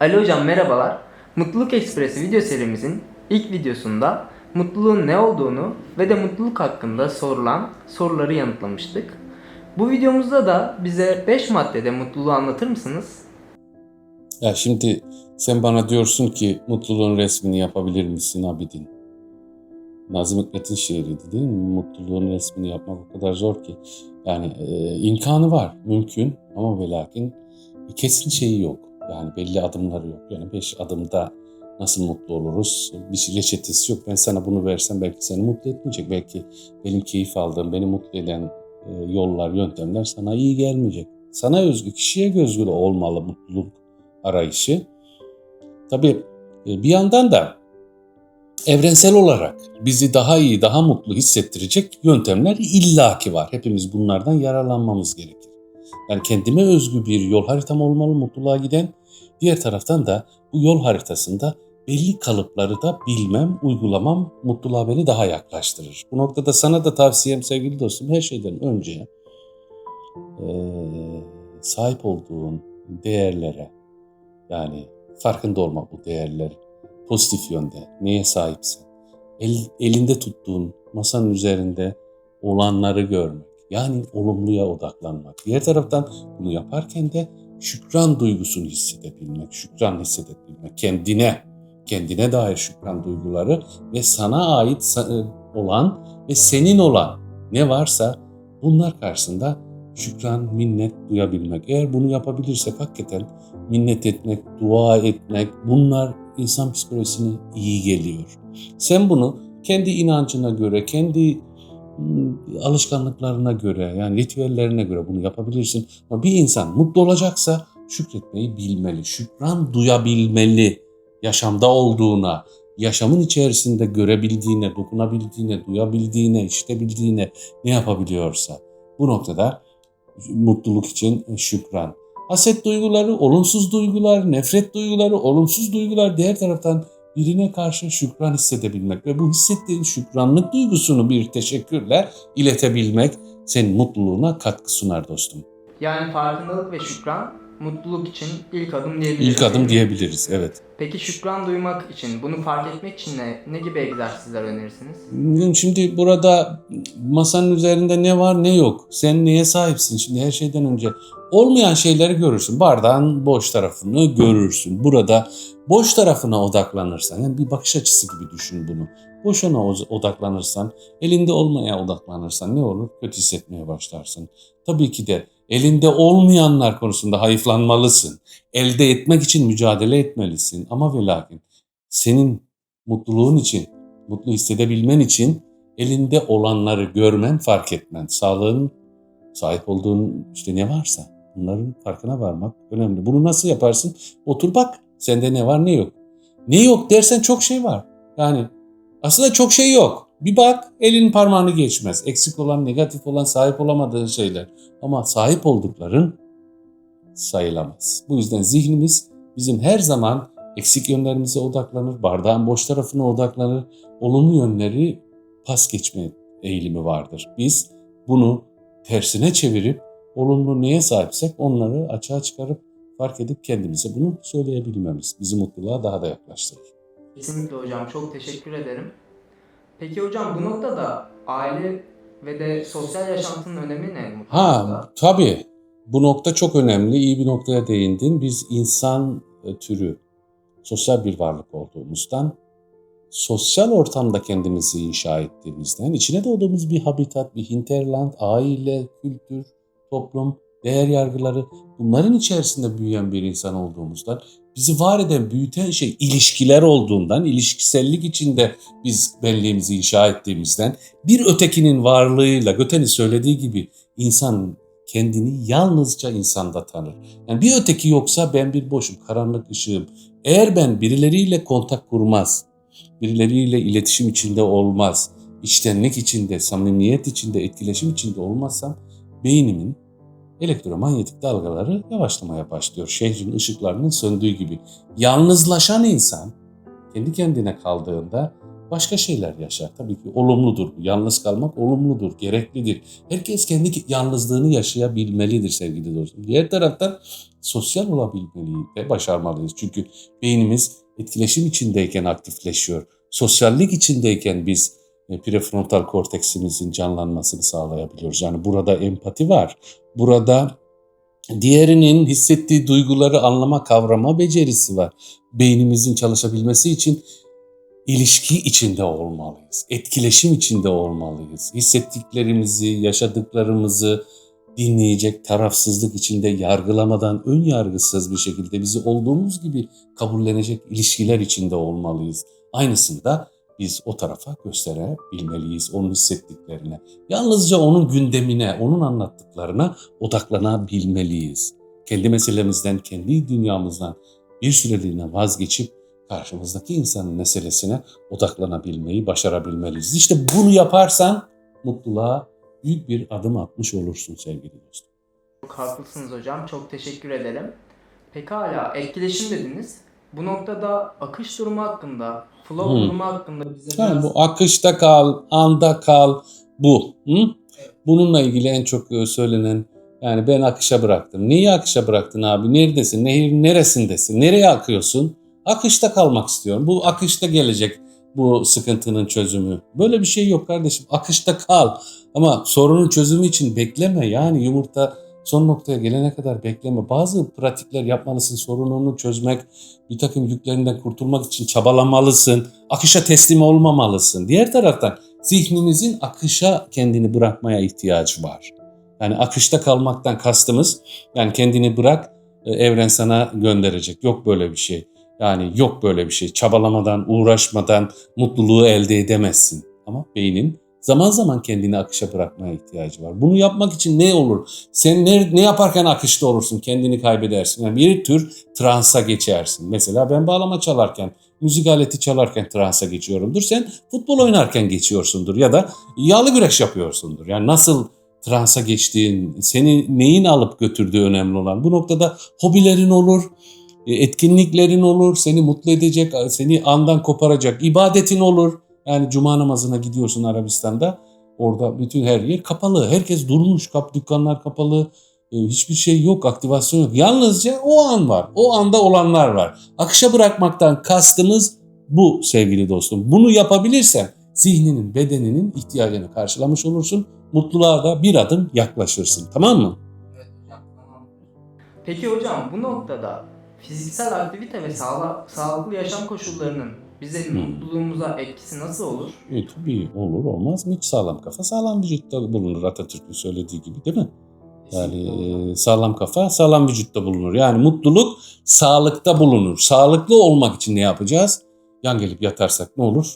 Ali Hocam merhabalar. Mutluluk Ekspresi video serimizin ilk videosunda mutluluğun ne olduğunu ve de mutluluk hakkında sorulan soruları yanıtlamıştık. Bu videomuzda da bize 5 maddede mutluluğu anlatır mısınız? Ya şimdi sen bana diyorsun ki mutluluğun resmini yapabilir misin Abidin? Nazım Hikmet'in şiiriydi değil mi? Mutluluğun resmini yapmak o kadar zor ki. Yani e, imkanı var, mümkün ama ve lakin kesin şeyi yok. Yani belli adımları yok. Yani beş adımda nasıl mutlu oluruz? Bir reçetesi yok. Ben sana bunu versem belki seni mutlu etmeyecek. Belki benim keyif aldığım, beni mutlu eden e, yollar, yöntemler sana iyi gelmeyecek. Sana özgü, kişiye özgü olmalı mutluluk arayışı. Tabii e, bir yandan da evrensel olarak bizi daha iyi, daha mutlu hissettirecek yöntemler illaki var. Hepimiz bunlardan yararlanmamız gerekir. Yani kendime özgü bir yol haritam olmalı mutluluğa giden. Diğer taraftan da bu yol haritasında belli kalıpları da bilmem, uygulamam mutluluğa beni daha yaklaştırır. Bu noktada sana da tavsiyem sevgili dostum her şeyden önce eee, sahip olduğun değerlere yani farkında olma bu değerler pozitif yönde neye sahipsin. El, elinde tuttuğun masanın üzerinde olanları görmek. Yani olumluya odaklanmak. Diğer taraftan bunu yaparken de şükran duygusunu hissedebilmek, şükran hissedebilmek. Kendine, kendine dair şükran duyguları ve sana ait sa- olan ve senin olan ne varsa bunlar karşısında şükran, minnet duyabilmek. Eğer bunu yapabilirsek hakikaten minnet etmek, dua etmek bunlar insan psikolojisine iyi geliyor. Sen bunu kendi inancına göre, kendi alışkanlıklarına göre yani ritüellerine göre bunu yapabilirsin. Ama bir insan mutlu olacaksa şükretmeyi bilmeli, şükran duyabilmeli yaşamda olduğuna, yaşamın içerisinde görebildiğine, dokunabildiğine, duyabildiğine, işitebildiğine ne yapabiliyorsa. Bu noktada mutluluk için şükran. Haset duyguları, olumsuz duygular, nefret duyguları, olumsuz duygular diğer taraftan birine karşı şükran hissedebilmek ve bu hissettiğin şükranlık duygusunu bir teşekkürle iletebilmek senin mutluluğuna katkı sunar dostum. Yani farkındalık ve şükran mutluluk için ilk adım diyebiliriz. İlk adım diyebiliriz, evet. Peki şükran duymak için, bunu fark etmek için ne, ne gibi egzersizler önerirsiniz? Şimdi burada masanın üzerinde ne var ne yok. Sen neye sahipsin? Şimdi her şeyden önce olmayan şeyleri görürsün. Bardağın boş tarafını görürsün. Burada boş tarafına odaklanırsan, yani bir bakış açısı gibi düşün bunu. Boşuna odaklanırsan, elinde olmaya odaklanırsan ne olur? Kötü hissetmeye başlarsın. Tabii ki de elinde olmayanlar konusunda hayıflanmalısın. Elde etmek için mücadele etmelisin. Ama ve lakin senin mutluluğun için, mutlu hissedebilmen için elinde olanları görmen, fark etmen, sağlığın sahip olduğun işte ne varsa bunların farkına varmak önemli. Bunu nasıl yaparsın? Otur bak sende ne var ne yok. Ne yok dersen çok şey var. Yani aslında çok şey yok. Bir bak elin parmağını geçmez. Eksik olan, negatif olan, sahip olamadığın şeyler. Ama sahip oldukların sayılamaz. Bu yüzden zihnimiz bizim her zaman eksik yönlerimize odaklanır, bardağın boş tarafına odaklanır, olumlu yönleri pas geçme eğilimi vardır. Biz bunu tersine çevirip olumlu neye sahipsek onları açığa çıkarıp fark edip kendimize bunu söyleyebilmemiz bizi mutluluğa daha da yaklaştırır. Kesinlikle hocam çok teşekkür ederim. Peki hocam bu noktada aile ve de sosyal yaşantının önemi ne mutlulukta? Ha tabii bu nokta çok önemli. İyi bir noktaya değindin. Biz insan e, türü sosyal bir varlık olduğumuzdan sosyal ortamda kendimizi inşa ettiğimizden içine doğduğumuz bir habitat, bir hinterland, aile, kültür, toplum, değer yargıları bunların içerisinde büyüyen bir insan olduğumuzdan bizi var eden, büyüten şey ilişkiler olduğundan, ilişkisellik içinde biz benliğimizi inşa ettiğimizden bir ötekinin varlığıyla Göte'nin söylediği gibi insan kendini yalnızca insanda tanır. Yani bir öteki yoksa ben bir boşum, karanlık ışığım. Eğer ben birileriyle kontak kurmaz, birileriyle iletişim içinde olmaz, içtenlik içinde, samimiyet içinde, etkileşim içinde olmazsam beynimin elektromanyetik dalgaları yavaşlamaya başlıyor. Şehrin ışıklarının söndüğü gibi. Yalnızlaşan insan kendi kendine kaldığında başka şeyler yaşar. Tabii ki olumludur. Yalnız kalmak olumludur, gereklidir. Herkes kendi yalnızlığını yaşayabilmelidir sevgili dostum. Diğer taraftan sosyal olabilmeliyiz ve başarmalıyız. Çünkü beynimiz etkileşim içindeyken aktifleşiyor. Sosyallik içindeyken biz prefrontal korteksimizin canlanmasını sağlayabiliyoruz. Yani burada empati var. Burada diğerinin hissettiği duyguları anlama, kavrama becerisi var. Beynimizin çalışabilmesi için ilişki içinde olmalıyız. Etkileşim içinde olmalıyız. Hissettiklerimizi, yaşadıklarımızı dinleyecek tarafsızlık içinde yargılamadan ön yargısız bir şekilde bizi olduğumuz gibi kabullenecek ilişkiler içinde olmalıyız. Aynısını da biz o tarafa gösterebilmeliyiz onun hissettiklerine. Yalnızca onun gündemine, onun anlattıklarına odaklanabilmeliyiz. Kendi meselemizden, kendi dünyamızdan bir süreliğine vazgeçip karşımızdaki insanın meselesine odaklanabilmeyi başarabilmeliyiz. İşte bunu yaparsan mutluluğa büyük bir adım atmış olursun sevgili dostum. Çok haklısınız hocam. Çok teşekkür ederim. Pekala etkileşim dediniz. Bu noktada akış durumu hakkında, flow Hmm. durumu hakkında bize Yani biraz... bu akışta kal, anda kal bu. Hı? Bununla ilgili en çok e, söylenen yani ben akışa bıraktım. Neyi akışa bıraktın abi? Neredesin? Nehir neresindesin? Nereye akıyorsun? Akışta kalmak istiyorum. Bu akışta gelecek bu sıkıntının çözümü. Böyle bir şey yok kardeşim. Akışta kal. Ama sorunun çözümü için bekleme. Yani yumurta son noktaya gelene kadar bekleme. Bazı pratikler yapmalısın. Sorununu çözmek, bir takım yüklerinden kurtulmak için çabalamalısın. Akışa teslim olmamalısın. Diğer taraftan zihnimizin akışa kendini bırakmaya ihtiyacı var. Yani akışta kalmaktan kastımız yani kendini bırak e, evren sana gönderecek. Yok böyle bir şey. Yani yok böyle bir şey. Çabalamadan, uğraşmadan mutluluğu elde edemezsin. Ama beynin zaman zaman kendini akışa bırakmaya ihtiyacı var. Bunu yapmak için ne olur? Sen ne, ne yaparken akışta olursun, kendini kaybedersin. Yani bir tür transa geçersin. Mesela ben bağlama çalarken, müzik aleti çalarken transa geçiyorumdur. Sen futbol oynarken geçiyorsundur ya da yağlı güreş yapıyorsundur. Yani nasıl transa geçtiğin, seni neyin alıp götürdüğü önemli olan. Bu noktada hobilerin olur, e, etkinliklerin olur, seni mutlu edecek, seni andan koparacak, ibadetin olur. Yani cuma namazına gidiyorsun Arabistan'da. Orada bütün her yer kapalı. Herkes durmuş, kap dükkanlar kapalı. E, hiçbir şey yok, aktivasyon yok. Yalnızca o an var. O anda olanlar var. Akışa bırakmaktan kastımız bu sevgili dostum. Bunu yapabilirsen zihninin, bedeninin ihtiyacını karşılamış olursun. Mutluluğa da bir adım yaklaşırsın. Tamam mı? Peki hocam bu noktada fiziksel aktivite ve sağla, sağlıklı yaşam koşullarının bizim Hmm. mutluluğumuza etkisi nasıl olur? E, tabii olur olmaz mı? Hiç sağlam kafa sağlam vücutta bulunur Atatürk'ün söylediği gibi değil mi? Yani e, sağlam kafa sağlam vücutta bulunur. Yani mutluluk sağlıkta bulunur. Sağlıklı olmak için ne yapacağız? Yan gelip yatarsak ne olur?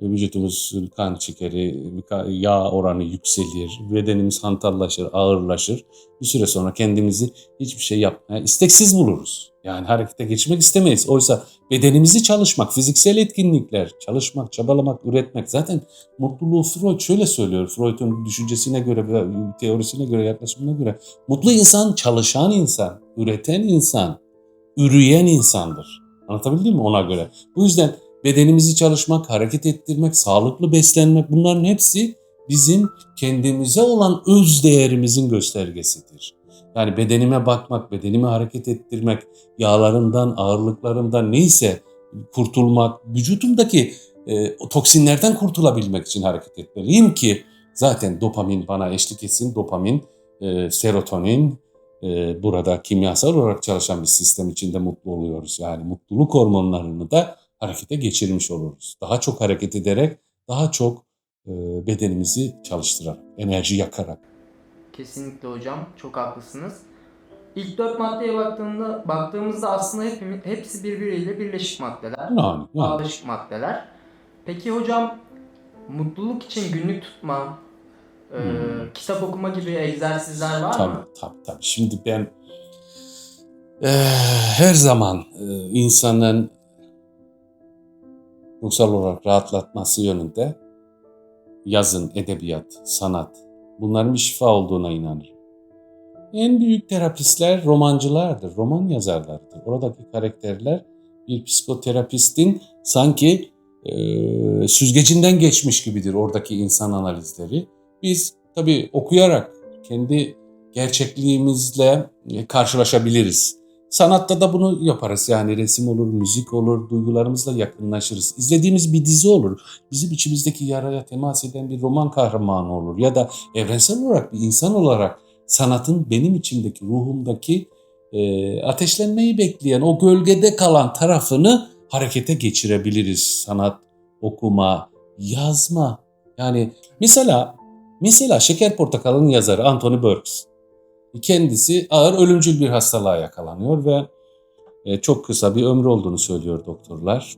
E, Vücudumuzun kan şekeri, yağ oranı yükselir. Bedenimiz hantallaşır, ağırlaşır. Bir süre sonra kendimizi hiçbir şey yapmaya isteksiz buluruz. Yani harekete geçmek istemeyiz. Oysa bedenimizi çalışmak, fiziksel etkinlikler, çalışmak, çabalamak, üretmek. Zaten mutluluğu Freud şöyle söylüyor. Freud'un düşüncesine göre, ve teorisine göre, yaklaşımına göre. Mutlu insan çalışan insan, üreten insan, üreyen insandır. Anlatabildim mi ona göre? Bu yüzden bedenimizi çalışmak, hareket ettirmek, sağlıklı beslenmek bunların hepsi bizim kendimize olan öz değerimizin göstergesidir. Yani bedenime bakmak, bedenimi hareket ettirmek, yağlarımdan, ağırlıklarımdan neyse kurtulmak, vücudumdaki e, toksinlerden kurtulabilmek için hareket etmeliyim ki zaten dopamin bana eşlik etsin. Dopamin, e, serotonin, e, burada kimyasal olarak çalışan bir sistem içinde mutlu oluyoruz. Yani mutluluk hormonlarını da harekete geçirmiş oluruz. Daha çok hareket ederek, daha çok e, bedenimizi çalıştırarak, enerji yakarak. Kesinlikle hocam çok haklısınız. İlk dört maddeye baktığında baktığımızda aslında hepimiz, hepsi birbiriyle birleşik maddeler. Yani, yani. Bağdaşık maddeler. Peki hocam mutluluk için günlük tutma, e, Hmm. kitap okuma gibi egzersizler var Tabii mı? tabii tabii. Şimdi ben eee, her zaman eee, insanın ruhsal olarak rahatlatması yönünde yazın, edebiyat, sanat bunların bir şifa olduğuna inanırım. En büyük terapistler romancılardır, roman yazarlardır. Oradaki karakterler bir psikoterapistin sanki e, süzgecinden geçmiş gibidir oradaki insan analizleri. Biz tabii okuyarak kendi gerçekliğimizle e, karşılaşabiliriz. Sanatta da bunu yaparız yani resim olur, müzik olur, duygularımızla yakınlaşırız. İzlediğimiz bir dizi olur, bizim içimizdeki yaraya temas eden bir roman kahramanı olur ya da evrensel olarak bir insan olarak sanatın benim içimdeki, ruhumdaki e, ateşlenmeyi bekleyen o gölgede kalan tarafını harekete geçirebiliriz. Sanat, okuma, yazma. Yani mesela mesela Şeker Portakalı'nın yazarı Anthony Burgess. Kendisi ağır ölümcül bir hastalığa yakalanıyor ve e, çok kısa bir ömrü olduğunu söylüyor doktorlar.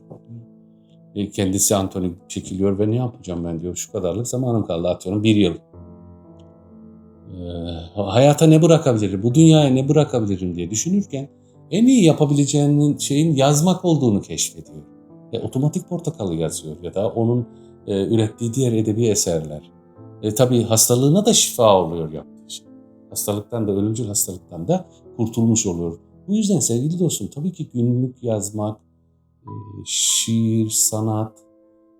E, Kendisi Anthony çekiliyor ve ne yapacağım ben diyor. Şu kadarlık zamanım kaldı atıyorum bir yıl. E, hayata ne bırakabilirim, bu dünyaya ne bırakabilirim diye düşünürken en iyi yapabileceğinin şeyin yazmak olduğunu keşfediyor. E, otomatik portakalı yazıyor ya da onun e, ürettiği diğer edebi eserler. E, tabii hastalığına da şifa oluyor şey. Hastalıktan da, ölümcül hastalıktan da kurtulmuş oluyor. Bu yüzden sevgili dostum tabii ki günlük yazmak, e, şiir, sanat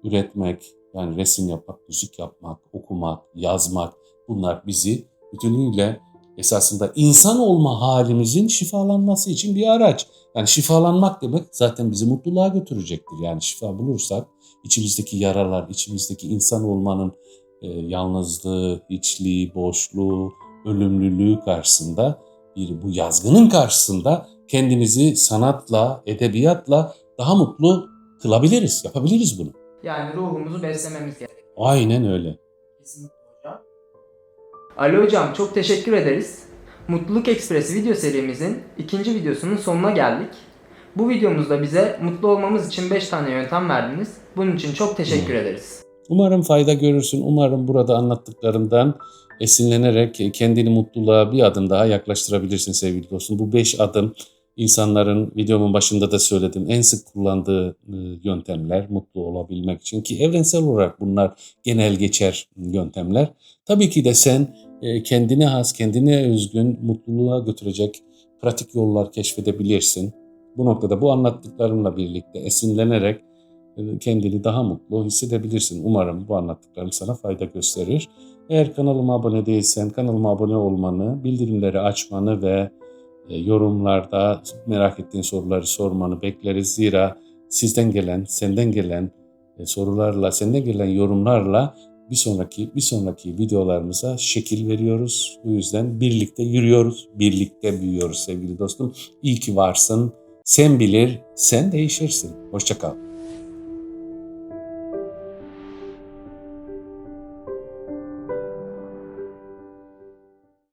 üretmek, yani resim yapmak, müzik yapmak, okumak, yazmak bunlar bizi bütünüyle esasında insan olma halimizin şifalanması için bir araç. Yani şifalanmak demek zaten bizi mutluluğa götürecektir. Yani şifa bulursak içimizdeki yaralar, içimizdeki insan olmanın e, yalnızlığı, hiçliği, boşluğu, ölümlülüğü karşısında bir bu yazgının karşısında kendimizi sanatla, edebiyatla daha mutlu kılabiliriz, yapabiliriz bunu. Yani ruhumuzu beslememiz gerekiyor. Aynen öyle. Kesinlikle hocam. Ali hocam çok teşekkür ederiz. Mutluluk Ekspresi video serimizin ikinci videosunun sonuna geldik. Bu videomuzda bize mutlu olmamız için 5 tane yöntem verdiniz. Bunun için çok teşekkür ederiz. Umarım fayda görürsün. Umarım burada anlattıklarımdan esinlenerek kendini mutluluğa bir adım daha yaklaştırabilirsin sevgili dostum. Bu beş adım insanların videomun başında da söyledim en sık kullandığı e, yöntemler mutlu olabilmek için ki evrensel olarak bunlar genel geçer yöntemler. Tabii ki de sen e, kendine has, kendine özgün mutluluğa götürecek pratik yollar keşfedebilirsin. Bu noktada bu anlattıklarımla birlikte esinlenerek e, kendini daha mutlu hissedebilirsin. Umarım bu anlattıklarım sana fayda gösterir. Eğer kanalıma abone değilsen kanalıma abone olmanı, bildirimleri açmanı ve e, yorumlarda merak ettiğin soruları sormanı bekleriz. Zira sizden gelen, senden gelen e, sorularla, senden gelen yorumlarla bir sonraki bir sonraki videolarımıza şekil veriyoruz. Bu yüzden birlikte yürüyoruz, birlikte büyüyoruz sevgili dostum. İyi ki varsın. Sen bilir, sen değişirsin. Hoşça kal.